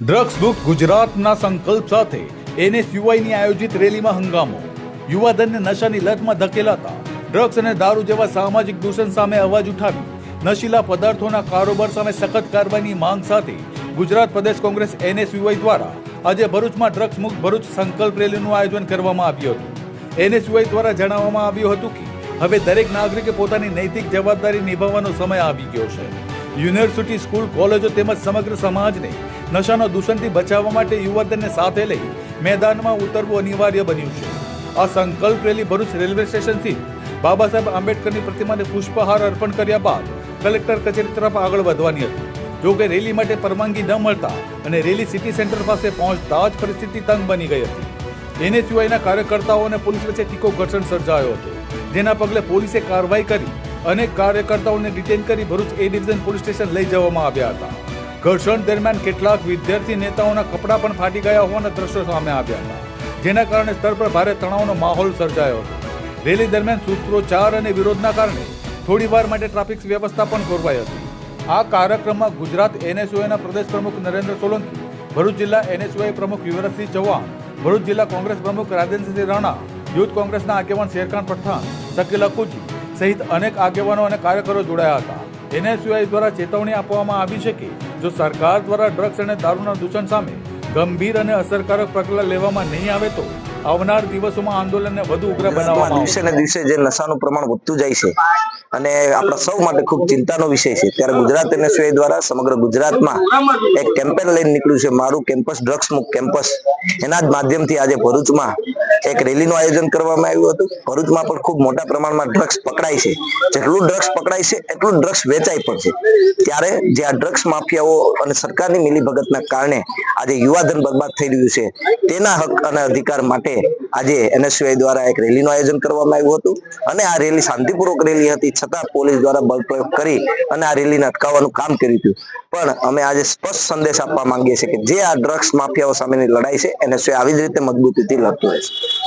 Drugs મુક્ત ગુજરાતના સંકલ્પ સાથે એનએસયુઆઈની આયોજિત રેલીમાં હંગામો. યુવાધનને નશાની લતમાં ધકેલાતા. ડ્રગ્સ અને દારૂ જેવા સામાજિક દૂષણ સામે અવાજ ઉઠાવી. નશીલા પદાર્થોના કારોબાર સામે સખત કાર્યવાહીની માંગ સાથે ગુજરાત પ્રદેશ કોંગ્રેસ એનએસયુઆઈ દ્વારા આજે ભરૂચમાં ડ્રગ્સ મુક્ત ભરૂચ સંકલ્પ રેલીનું આયોજન કરવામાં આવ્યું હતું. એનએસયુઆઈ દ્વારા જણાવવામાં આવ્યું હતું કે, હવે દરેક નાગરિકે પોતાની નૈતિક જવાબદારી નિભાવવાનો સમય આવી ગયો છે. યુનિવર્સિટી, સ્કૂલ, કોલેજો તેમજ સમગ્ર સમાજને નશાનો દૂષણથી બચાવવા માટે યુવાધનને સાથે લઈ મેદાનમાં ઉતરવું અનિવાર્ય બન્યું છે. આ સંકલ્પ રેલી ભરૂચ રેલવે સ્ટેશનથી બાબા સાહેબ આંબેડકરની પ્રતિમાને પુષ્પહાર અર્પણ કર્યા બાદ કલેક્ટર કચેરી તરફ આગળ વધવાની હતી. જો કે રેલી માટે પરવાનગી ન મળતા અને રેલી સિટી સેન્ટર પાસે પહોંચતા જ પરિસ્થિતિ તંગ બની ગઈ હતી. એનએસયુઆઈના કાર્યકર્તાઓ અને પોલીસ વચ્ચે ટીકો ઘર્ષણ સર્જાયો હતો. જેના પગલે પોલીસે કાર્યવાહી કરી અનેક કાર્યકર્તાઓને ડિટેન કરી Bharuch A division police station લઈ જવામાં આવ્યા હતા. ઘર્ષણ દરમિયાન કેટલાક વિદ્યાર્થી નેતાઓના કપડાં પણ ફાટી ગયા હોવાના દ્રશ્યો સામે આવ્યા હતા. જેના કારણે સ્તર પર ભારે તણાવનો માહોલ સર્જાયો હતો. રેલી દરમિયાન સૂત્રોચ્ચાર અને વિરોધના કારણે થોડીવાર માટે ટ્રાફિક વ્યવસ્થા પણ ખોરવાઈ હતી. આ કાર્યક્રમમાં ગુજરાત એનએસયુઆઈના પ્રદેશ પ્રમુખ નરેન્દ્ર સોલંકી, ભરૂચ જિલ્લા એનએસયુઆઈ પ્રમુખ યુવરાજસિંહ ચૌહાણ, ભરૂચ જિલ્લા કોંગ્રેસ પ્રમુખ રાજેન્દ્રસિંહ રાણા, યુથ કોંગ્રેસના આગેવાન શેરખાન પઠાણ, શકીલ અકુજી સહિત અનેક આગેવાનો અને કાર્યકરો જોડાયા હતા. એનએસયુઆઈ દ્વારા ચેતવણી આપવામાં આવી છે કે જો સરકાર દ્વારા ડ્રગ્સ અને દારૂના દૂષણ સામે ગંભીર અને અસરકારક પગલાં લેવામાં નહીં આવે તો આવનાર દિવસોમાં આંદોલનને વધુ ઉગ્ર બનાવવામાં દિવસે ને દિવસે જે નશાનું પ્રમાણ વધતું જાય છે અને આપણા સૌ માટે ખૂબ ચિંતાનો વિષય છે. ત્યારે ગુજરાત એનએસયુઆઈ દ્વારા સમગ્ર ગુજરાતમાં એક કેમ્પેન લઈને નીકળ્યું છે. મારું કેમ્પસ ડ્રગ્સ મુક્ત કેમ્પસ. એના જ માધ્યમથી આજે ભરૂચમાં એક રેલીનું આયોજન કરવામાં આવ્યું હતું. ભરૂચમાં પણ ખૂબ મોટા પ્રમાણમાં ડ્રગ્સ પકડાય છે. જેટલું ડ્રગ્સ પકડાય છે, એટલું ડ્રગ્સ વેચાય પણ છે. ત્યારે જે આ ડ્રગ્સ માફિયાઓ અને સરકારની મિલીભગતના કારણે આજે યુવાધન બરબાદ થઈ રહ્યું છે, તેના હક અને અધિકાર માટે આજે એનએસયુઆઈ દ્વારા એક રેલીનું આયોજન કરવામાં આવ્યું હતું. અને આ રેલી શાંતિપૂર્વક રેલી હતી. છતાં પોલીસ દ્વારા બળ પ્રયોગ કરી અને આ રેલીને અટકાવવાનું કામ કર્યું હતું. પણ અમે આજે સ્પષ્ટ સંદેશ આપવા માંગીએ છીએ કે જે આ ડ્રગ્સ માફિયાઓ સામેની લડાઈ છે, એને આવી જ રીતે મજબૂતીથી લડતું રહેશે